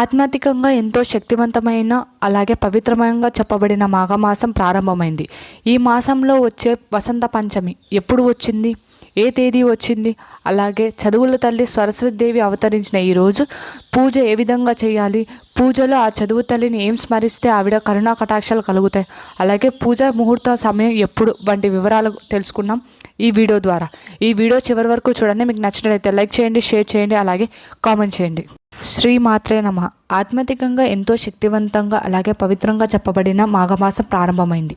ఆధ్యాత్మికంగా ఎంతో శక్తివంతమైన అలాగే పవిత్రమంగా చెప్పబడిన మాఘమాసం ప్రారంభమైంది. ఈ మాసంలో వచ్చే వసంత పంచమి ఎప్పుడు వచ్చింది? ఏ తేదీ వచ్చింది? అలాగే చదువుల తల్లి సరస్వతిదేవి అవతరించిన ఈరోజు పూజ ఏ విధంగా చేయాలి? పూజలో ఆ చదువు తల్లిని ఏం స్మరిస్తే ఆవిడ కరుణా కటాక్షాలు కలుగుతాయి? అలాగే పూజ ముహూర్తం సమయం ఎప్పుడు? వంటి వివరాలు తెలుసుకున్నాం ఈ వీడియో ద్వారా. ఈ వీడియో చివరి వరకు చూడండి. మీకు నచ్చినట్లయితే లైక్ చేయండి షేర్ చేయండి అలాగే కామెంట్ చేయండి. శ్రీ మాత్రే నమ. ఆత్మతికంగా ఎంతో శక్తివంతంగా అలాగే పవిత్రంగా చెప్పబడిన మాఘమాసం ప్రారంభమైంది.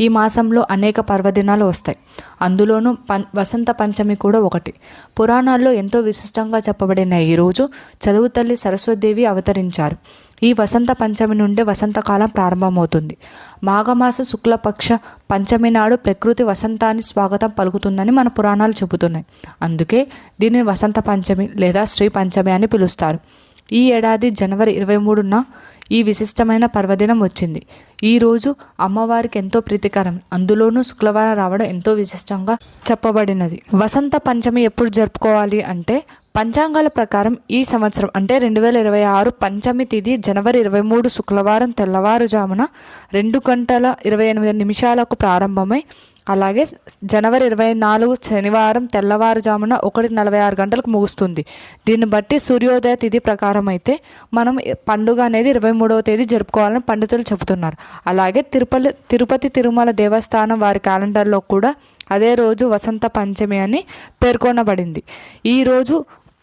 ఈ మాసంలో అనేక పర్వదినాలు వస్తాయి. అందులోనూ పం వసంత పంచమి కూడా ఒకటి. పురాణాల్లో ఎంతో విశిష్టంగా చెప్పబడిన ఈరోజు చదువు తల్లి సరస్వతిదేవి అవతరించారు. ఈ వసంత పంచమి నుండి వసంతకాలం ప్రారంభమవుతుంది. మాఘమాస శుక్లపక్ష పంచమి నాడు ప్రకృతి వసంతాన్ని స్వాగతం పలుకుతుందని మన పురాణాలు చెబుతున్నాయి. అందుకే దీనిని వసంత పంచమి లేదా శ్రీ పంచమి అని పిలుస్తారు. ఈ ఏడాది జనవరి ఇరవై మూడున ఈ విశిష్టమైన పర్వదినం వచ్చింది. ఈ రోజు అమ్మవారికి ఎంతో ప్రీతికరం. అందులోనూ శుక్రవారం రావడం ఎంతో విశిష్టంగా చెప్పబడినది. వసంత పంచమి ఎప్పుడు జరుపుకోవాలి అంటే పంచాంగాల ప్రకారం ఈ సంవత్సరం అంటే రెండు వేల ఇరవై ఆరు పంచమి తిథి జనవరి ఇరవై మూడు శుక్రవారం తెల్లవారుజామున రెండు గంటల ఇరవై ఎనిమిది నిమిషాలకు ప్రారంభమై అలాగే జనవరి ఇరవై నాలుగు శనివారం తెల్లవారుజామున ఒకటి నలభై ఆరు గంటలకు ముగుస్తుంది. దీన్ని బట్టి సూర్యోదయ తిథి ప్రకారం అయితే మనం పండుగ అనేది ఇరవై మూడవ తేదీ జరుపుకోవాలని పండితులు చెబుతున్నారు. అలాగే తిరుపతి తిరుపతి తిరుమల దేవస్థానం వారి క్యాలెండర్లో కూడా అదే రోజు వసంత పంచమి అని పేర్కొనబడింది. ఈరోజు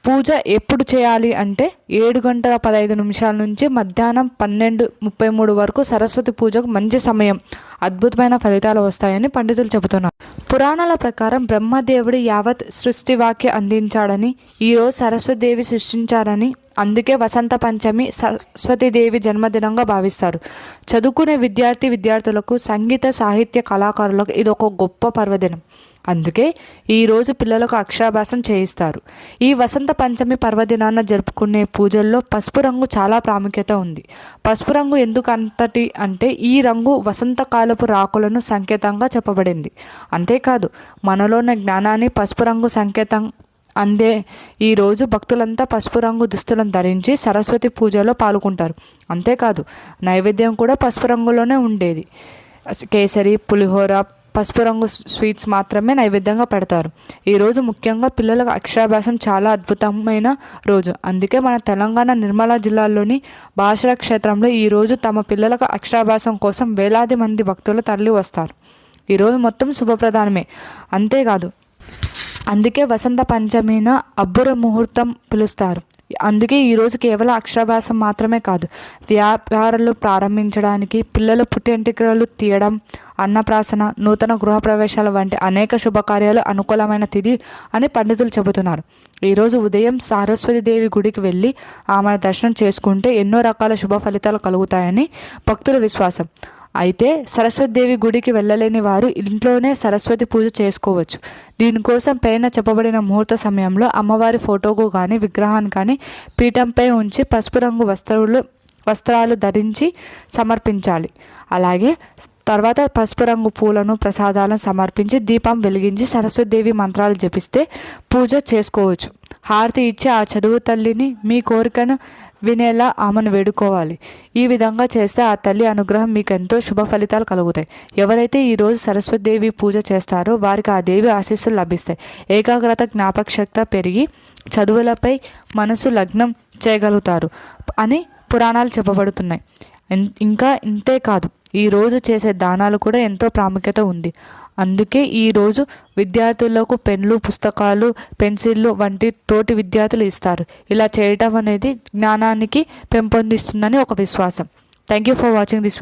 పూజ ఎప్పుడు చేయాలి అంటే ఏడు గంటల పదహైదు నిమిషాల నుంచి మధ్యాహ్నం పన్నెండు ముప్పై మూడు వరకు సరస్వతి పూజకు మంచి సమయం. అద్భుతమైన ఫలితాలు వస్తాయని పండితులు చెబుతున్నారు. పురాణాల ప్రకారం బ్రహ్మదేవుడు యావత్ సృష్టివాక్య అందించాడని ఈరోజు సరస్వతిదేవి సృష్టించారని అందుకే వసంత పంచమి సరస్వతీదేవి జన్మదినంగా భావిస్తారు. చదువుకునే విద్యార్థి విద్యార్థులకు సంగీత సాహిత్య కళాకారులకు ఇది ఒక గొప్ప పర్వదినం. అందుకే ఈరోజు పిల్లలకు అక్షరాభ్యాసం చేయిస్తారు. ఈ వసంత పంచమి పర్వదినాన జరుపుకునే పూజల్లో పసుపు రంగు చాలా ప్రాముఖ్యత ఉంది. పసుపు రంగు ఎందుకు అంతటి అంటే ఈ రంగు వసంతకాలపు రాకులను సంకేతంగా చెప్పబడింది. అంతేకాదు మనలోని జ్ఞానాన్ని పసుపు రంగు సంకేతం అందే ఈరోజు భక్తులంతా పసుపు రంగు దుస్తులను ధరించి సరస్వతి పూజలో పాల్గొంటారు. అంతేకాదు నైవేద్యం కూడా పసుపు రంగులోనే ఉండేది. కేసరి పులిహోర పసుపు రంగు స్వీట్స్ మాత్రమే నైవేద్యంగా పెడతారు. ఈరోజు ముఖ్యంగా పిల్లలకు అక్షరాభ్యాసం చాలా అద్భుతమైన రోజు. అందుకే మన తెలంగాణ నిర్మలా జిల్లాలోని భాషల క్షేత్రంలో ఈరోజు తమ పిల్లలకు అక్షరాభ్యాసం కోసం వేలాది మంది భక్తులు తరలి వస్తారు ఈరోజు మొత్తం శుభప్రధానమే. అంతేకాదు అందుకే వసంత పంచమిన అబ్బుర ముహూర్తం పిలుస్తారు. అందుకే ఈరోజు కేవలం అక్షరాభ్యాసం మాత్రమే కాదు వ్యాపారాలు ప్రారంభించడానికి పిల్లలు పుట్టి తీయడం అన్నప్రాసన నూతన గృహప్రవేశాల వంటి అనేక శుభకార్యాలు అనుకూలమైన తిథి అని పండితులు చెబుతున్నారు. ఈరోజు ఉదయం దేవి గుడికి వెళ్ళి ఆమె దర్శనం చేసుకుంటే ఎన్నో రకాల శుభ ఫలితాలు కలుగుతాయని భక్తుల విశ్వాసం. అయితే సరస్వతిదేవి గుడికి వెళ్ళలేని వారు ఇంట్లోనే సరస్వతి పూజ చేసుకోవచ్చు. దీనికోసం పైన చెప్పబడిన ముహూర్త సమయంలో అమ్మవారి ఫోటోకు కానీ విగ్రహాన్ని కానీ పీఠంపై ఉంచి పసుపు రంగు వస్త్రాలు వస్త్రాలు ధరించి సమర్పించాలి. అలాగే తర్వాత పసుపు రంగు పూలను ప్రసాదాలను సమర్పించి దీపం వెలిగించి సరస్వతిదేవి మంత్రాలు జపిస్తే పూజ చేసుకోవచ్చు. హారతి ఇచ్చి ఆ చదువు తల్లిని మీ కోరికను వినేలా ఆమెను వేడుకోవాలి. ఈ విధంగా చేస్తే ఆ తల్లి అనుగ్రహం మీకు ఎంతో శుభ ఫలితాలు కలుగుతాయి. ఎవరైతే ఈరోజు సరస్వతిదేవి పూజ చేస్తారో వారికి ఆ దేవి ఆశీస్సులు లభిస్తాయి. ఏకాగ్రత జ్ఞాపకశక్తి పెరిగి చదువులపై మనసు లగ్నం చేయగలుగుతారు అని పురాణాలు చెప్పబడుతున్నాయి. ఇంకా ఇంతే కాదు. ఈరోజు చేసే దానాలు కూడా ఎంతో ప్రాముఖ్యత ఉంది. అందుకే ఈరోజు విద్యార్థులకు పెన్లు పుస్తకాలు పెన్సిళ్ళు వంటి తోటి విద్యార్థులు ఇస్తారు. ఇలా చేయటం అనేది జ్ఞానానికి పెంపొందిస్తుందని ఒక విశ్వాసం. Thank you for watching this